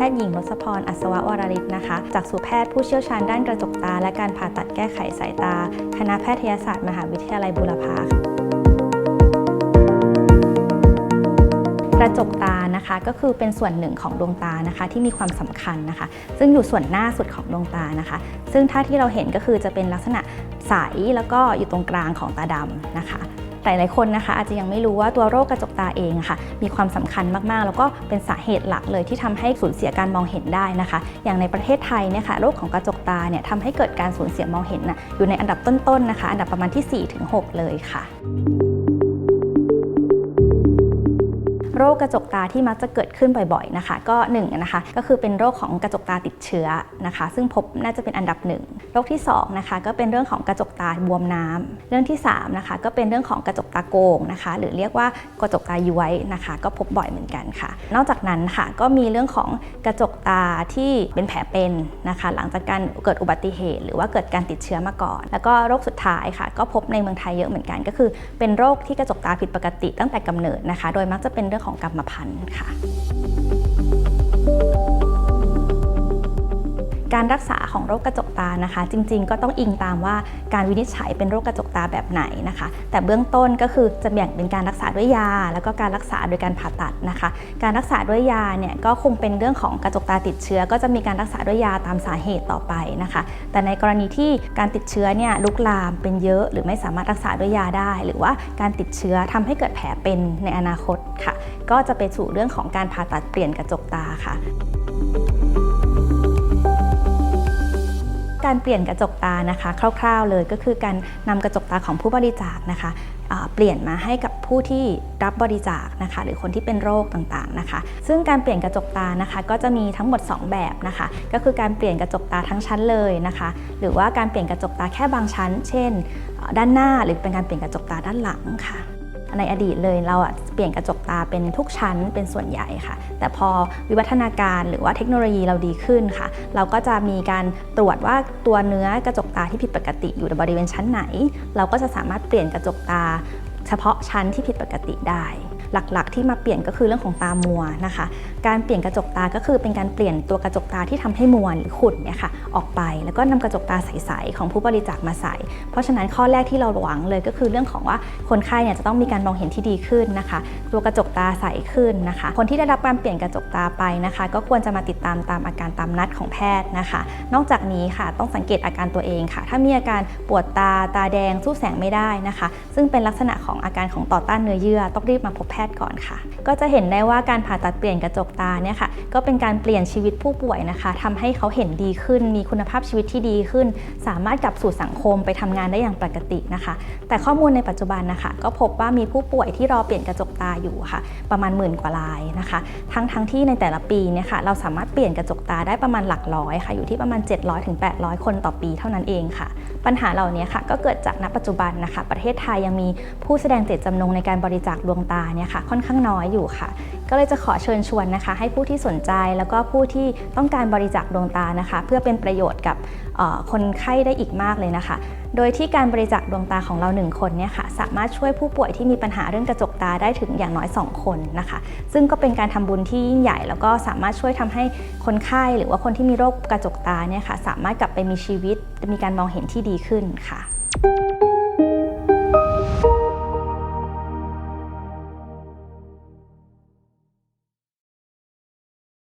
พทย์หญิงรสพร อัศววรริศนะคะ จากสูแพทย์ผู้เชี่ยวชาญด้านกระจกตา และการผ่าตัดแก้ไขสายตา คณะแพทยศาสตร์มหาวิทยาลัยบูรพาค่ะกระจกตานะคะก็คือเป็นส่วนหนึ่งของดวงตานะคะที่มีความสำคัญนะคะ ซึ่งอยู่ส่วนหน้าสุดของดวงตานะคะ ซึ่งถ้าที่เราเห็นก็คือจะเป็นลักษณะใสแล้วก็อยู่ตรงกลางของตาดำนะคะ หลายๆคนนะคะ อาจจะยังไม่รู้ว่าตัวโรคกระจกตาเองค่ะ มีความสำคัญมากๆ แล้วก็เป็นสาเหตุหลักเลยที่ทำให้สูญเสียการมองเห็นได้นะคะ อย่างในประเทศไทยเนี่ยค่ะโรคของกระจกตาเนี่ยทำให้เกิดการสูญเสียมองเห็นนะอยู่ในอันดับต้นๆนะคะ อันดับประมาณที่ 4-6 เลยค่ะ โรคกระจกตาที่มักจะเกิดขึ้นบ่อยๆนะคะก็1นงนะคะก็คือเป็นโรคของกระจกตาติดเชื้อนะคะ ซึ่งพบน่าจะเป็นอันดับหนึ่งโรคที่2นะคะก็เป็นเรื่องของกระจกตาบวมน้ำเรื่องที่3นะคะก็เป็นเรื่องของกระจกตาโกงนะคะ หรือเรียกว่ากระจกตาย้วยนะคะ ก็พบบ่อยเหมือนกันค่ะ นอกจากนั้นค่ะก็มีเรื่องของกระจกตาที่เป็นแผลเป็นนะคะ หลังจากการเกิดอุบัติเหตุ หรือว่าเกิดการติดเชื้อมาก่อน แล้วก็โรคสุดท้ายค่ะ ก็พบในเมืองไทยเยอะเหมือนกัน ก็คือเป็นโรคที่กระจกตาผิดปกติตั้งแต่กำเนิดนะคะ โดยมักจะเป็นเรื่องของกรรมพันธุ์ค่ะ การรักษาของโรคกระจกตานะคะ จริงๆ ก็ต้องอิงตามว่าการวินิจฉัยเป็นโรคกระจกตาแบบไหนนะคะ แต่เบื้องต้นก็คือจะแบ่งเป็นการรักษาด้วยยา แล้วก็การรักษาโดยการผ่าตัดนะคะ การรักษาด้วยยาเนี่ยก็คงเป็นเรื่องของกระจกตาติดเชื้อ ก็จะมีการรักษาด้วยยาตามสาเหตุต่อไปนะคะ แต่ในกรณีที่การติดเชื้อเนี่ยลุกลามเป็นเยอะหรือไม่สามารถรักษาด้วยยาได้ หรือว่าการติดเชื้อทำให้เกิดแผลเป็นในอนาคตค่ะ ก็จะไปสู่เรื่องของการผ่าตัดเปลี่ยนกระจกตาค่ะ การเปลี่ยนกระจกตานะคะ คร่าวๆเลยก็คือการนำกระจกตาของผู้บริจาคนะคะเปลี่ยนมาให้กับผู้ที่รับบริจาคนะคะ หรือคนที่เป็นโรคต่างๆนะคะ ซึ่งการเปลี่ยนกระจกตานะคะ ก็จะมีทั้งหมด 2 แบบนะคะ ก็คือการเปลี่ยนกระจกตาทั้งชั้นเลยนะคะ หรือว่าการเปลี่ยนกระจกตาแค่บางชั้น เช่น ด้านหน้าหรือเป็นการเปลี่ยนกระจกตาด้านหลังค่ะ ในอดีตเลยเราอะเปลี่ยนกระจกตาเป็นทุกชั้นเป็นส่วนใหญ่ค่ะ แต่พอวิวัฒนาการหรือว่าเทคโนโลยีเราดีขึ้นค่ะ เราก็จะมีการตรวจว่าตัวเนื้อกระจกตาที่ผิดปกติอยู่ในบริเวณชั้นไหน เราก็จะสามารถเปลี่ยนกระจกตา เฉพาะชั้นที่ผิดปกติได้ หลักๆ ที่มาเปลี่ยนก็คือเรื่องของตามัวนะคะ การเปลี่ยนกระจกตาก็คือเป็นการเปลี่ยนตัวกระจกตาที่ทำให้มัวหรือขุ่นเนี่ยค่ะออกไป แล้วก็นำกระจกตาใสๆของผู้บริจาคมาใส่ เพราะฉะนั้นข้อแรกที่เราหวังเลยก็คือเรื่องของว่าคนไข้เนี่ยจะต้องมีการมองเห็นที่ดีขึ้นนะคะ ตัวกระจกตาใสขึ้นนะคะ คนที่ได้รับการเปลี่ยนกระจกตาไปนะคะ ก็ควรจะมาติดตามตามอาการตามนัดของแพทย์นะคะ นอกจากนี้ค่ะต้องสังเกตอาการตัวเองค่ะ ถ้ามีอาการปวดตาตาแดงสู้แสงไม่ได้นะคะ ซึ่งเป็นลักษณะของอาการของต่อต้านเนื้อเยื่อต้องรีบมาพบแพทย์ก่อนค่ะ ก็จะเห็นได้ว่าการผ่าตัดเปลี่ยนกระจกตาเนี่ยค่ะก็เป็นการเปลี่ยนชีวิตผู้ป่วยนะคะทำให้เขาเห็นดีขึ้น มีคุณภาพชีวิตที่ดีขึ้น สามารถกลับสู่สังคมไปทำงานได้อย่างปกตินะคะ แต่ข้อมูลในปัจจุบันนะคะ ก็พบว่ามีผู้ป่วยที่รอเปลี่ยนกระจกตาอยู่ค่ะ ประมาณหมื่นกว่ารายนะคะ ทั้งทั้งที่ในแต่ละปีเนี่ยค่ะเราสามารถเปลี่ยนกระจกตาได้ประมาณหลักร้อยค่ะอยู่ที่ประมาณ 700-800ถึง800 คนต่อปีเท่านั้นเองค่ะ ปัญหาเหล่านี้ค่ะก็เกิดจากณปัจจุบันนะคะ ประเทศไทยยังมีผู้แสดงเจตจำนงในการบริจาคดวงตาเนี่ยค่ะค่อนข้างน้อยอยู่ค่ะ ก็เลยจะขอเชิญชวนนะคะ ให้ผู้ที่สนใจแล้วก็ผู้ที่ต้องการบริจาคดวงตานะคะ เพื่อเป็นประโยชน์กับคนไข้ได้อีกมากเลยนะคะ โดยที่การบริจาคดวงตาของเราหนึ่งคนเนี่ยค่ะสามารถช่วยผู้ป่วยที่มีปัญหาเรื่องกระจกตาได้ถึงอย่างน้อย 2 คนนะคะ ซึ่งก็เป็นการทำบุญที่ยิ่งใหญ่ แล้วก็สามารถช่วยทำให้คนไข้หรือว่าคนที่มีโรคกระจกตาเนี่ยค่ะสามารถกลับไปมีชีวิตมีการมองเห็นที่ดีขึ้นค่ะ